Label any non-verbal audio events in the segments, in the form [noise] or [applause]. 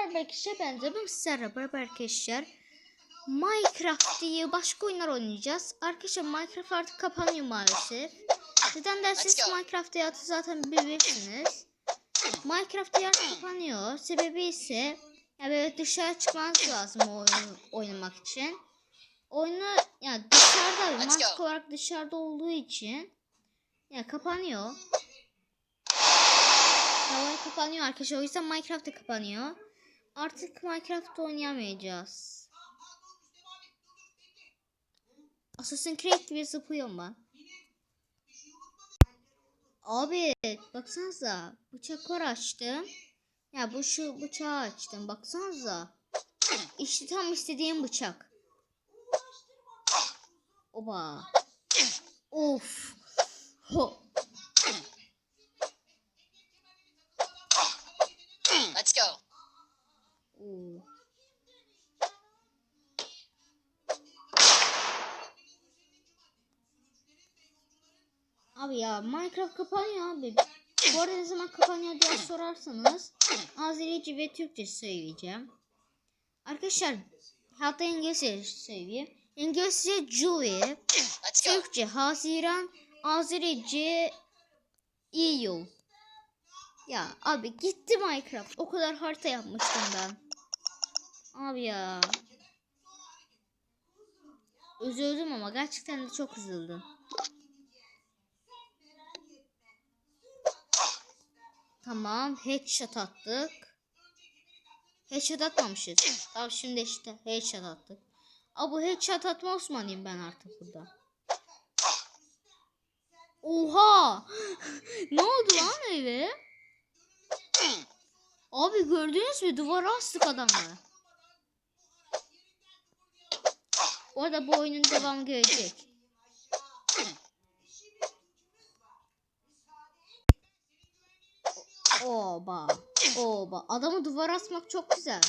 merhaba arkadaşlar ben de ben sizlerle merhaba arkadaşlar. Minecraft diye başka oyunlar oynayacağız. Arkadaşlar Minecraft artık kapanıyor maalesef. Neden derseniz. Minecraft hayatı zaten bilirsiniz. Minecraft hayatı kapanıyor. Sebebi ise ya böyle dışarı çıkmanız lazım o oyunu oynamak için. Oyunu ya dışarıda mantık olarak dışarıda olduğu için ya kapanıyor. Hava kapanıyor arkadaşlar. O yüzden Minecraft da kapanıyor. Artık Minecraft oynayamayacağız. Assassin's Creed gibi zıplıyorum ben. Abi baksanıza bıçaklar açtım. Ya bu şu bıçağı açtım. Baksanıza. İşte tam istediğim bıçak. Oba. Of. Ho. Abi ya Minecraft kapanıyor abi. Bu arada ne zaman kapanıyor diye sorarsanız Azerice ve Türkçe söyleyeceğim. Arkadaşlar hatta İngilizce söyleyeyim. İngilizce July. Türkçe Haziran, Azerice Eylül. Ya abi gitti Minecraft. O kadar harita yapmıştım ben. Abi ya. Üzüldüm ama gerçekten de çok üzüldüm. Tamam headshot attık. Headshot atmamışız. Tamam şimdi işte headshot attık. Aa bu headshot atma Osman'ıyım ben artık burada. Oha! [gasps] ne oldu lan öyle? Abi gördünüz mü? Duvara astık adamı. Bu arada bu oyunun devamı gelecek. Oba. Oba. Adamı duvara asmak çok güzel.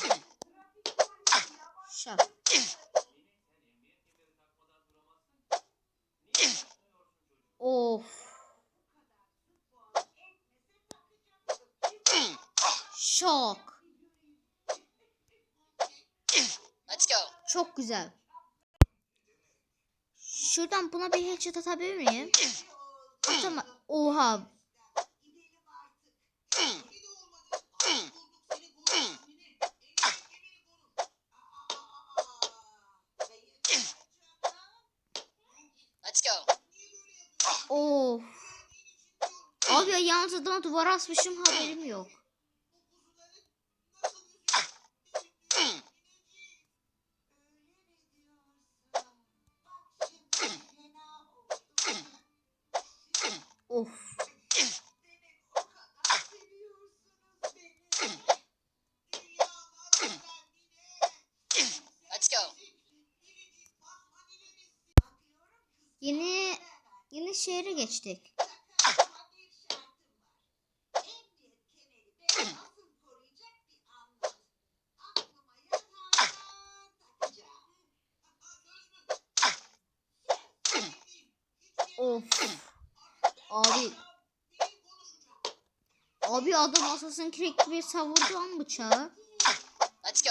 Şak. Of. Şok. Let's go. Çok güzel. Şuradan buna bir headshot atabilir miyim? Atama. Oha. Abi ya yalnız adama duvara asmışım haberim yok. Of. Let's go. Yeni yeni şehre geçtik. Of. Abi. Abi adam Assassin's Creed gibi savurdu an bıçağı. Let's go.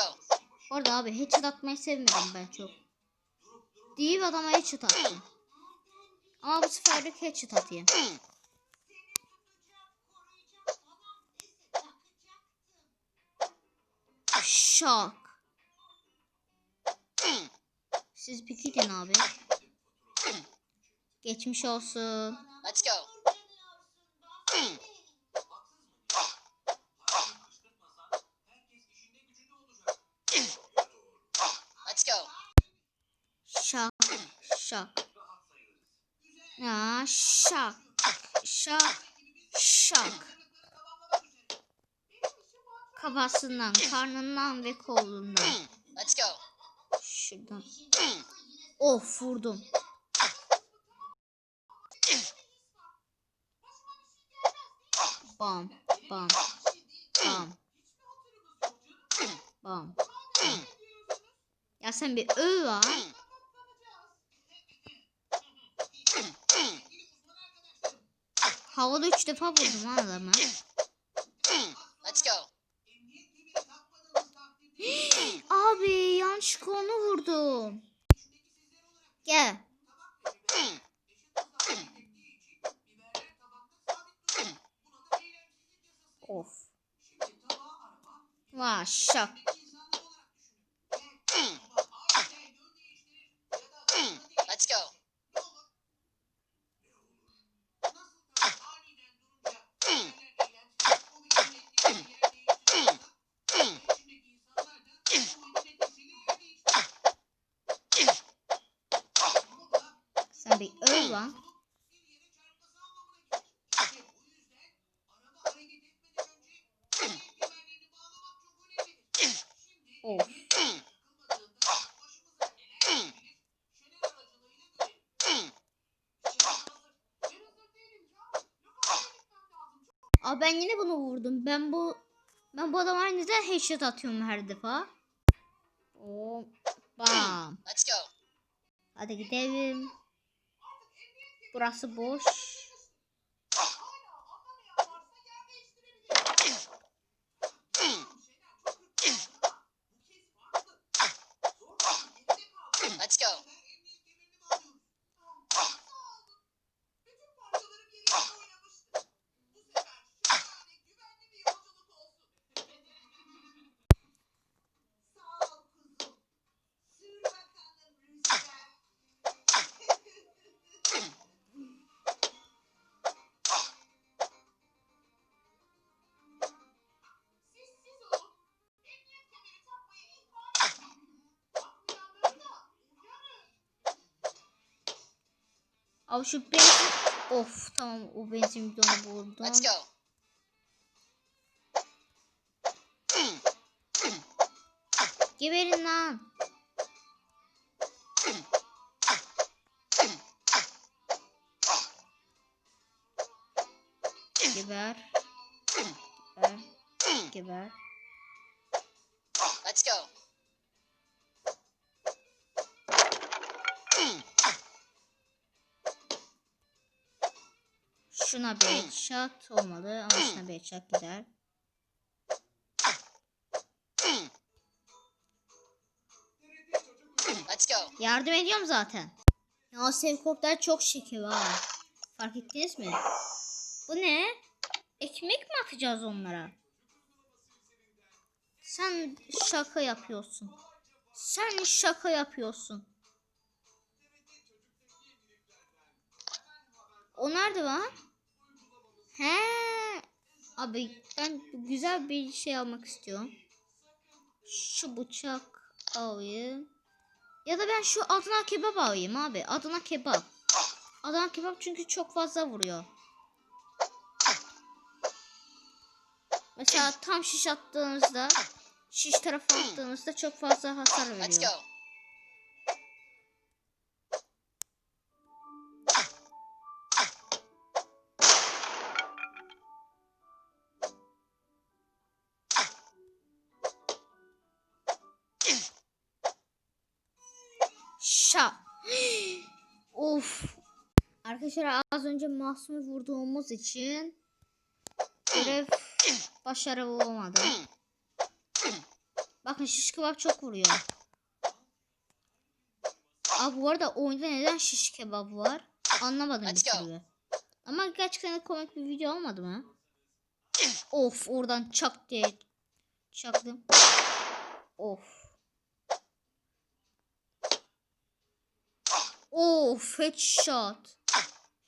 Bu arada abi headshot atmayı sevmedim ben çok. Değil adama headshot attım. Ama bu sefer de headshot atayım. Şok. Siz bir gidin abi. Geçmiş olsun. Let's go. Let's go. Şak. Şak. Ya şak. Şak. Şak. Kafasından, karnından ve kolundan. Let's go. Şuradan. Of vurdum. bam bam bam. Bam. Ya sen bir ö var havada üç defa vurdum lan adamı. Let's go. [gasps] Abi yanlışlıkla onu vurdum. Gel. Vay şak. Let's go. Sen bir öl lan. Of. Aa ben yine bunu vurdum. Ben bu ben bu adama aynı da headshot atıyorum her defa. Oo, bam. Let's go. Hadi gidelim. Burası boş. Abi şu benzin... Of tamam o benzin bidonu buldum. Let's go. Geberin lan. Geber. Geber. Geber. Şuna bir headshot olmadı ama şuna bir headshot go. Yardım ediyorum zaten. Ya helikopter çok şeker ha. Fark ettiniz mi? Bu ne? Ekmek mi atacağız onlara? Sen şaka yapıyorsun. Sen şaka yapıyorsun. O nerede lan? He. Abi ben güzel bir şey almak istiyorum. Şu bıçak alayım. Ya da ben şu Adana kebap alayım abi. Adana kebap. Adana kebap çünkü çok fazla vuruyor. Mesela tam şiş attığınızda şiş tarafı attığınızda çok fazla hasar veriyor. Arkadaşlar az önce Mahsun'u vurduğumuz için görev başarılı olmadı. Bakın şiş kebap çok vuruyor. Abi bu arada oyunda neden şiş kebap var? Anlamadım bir Let's go. türlü. Ama gerçekten komik bir video olmadı mı? Of oradan çak diye çaktım. Of. Of headshot.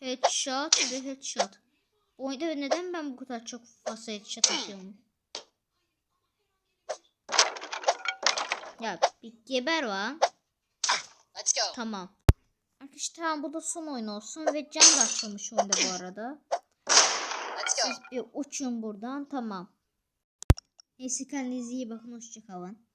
Headshot ve headshot. Bu oyunda neden ben bu kadar çok fazla headshot atıyorum? Ya bir geber var. Let's go. Tamam. Arkadaşlar tamam bu da son oyun olsun ve can açılmış oyunda bu arada. Siz bir uçun buradan tamam. Neyse kendinize iyi bakın hoşçakalın.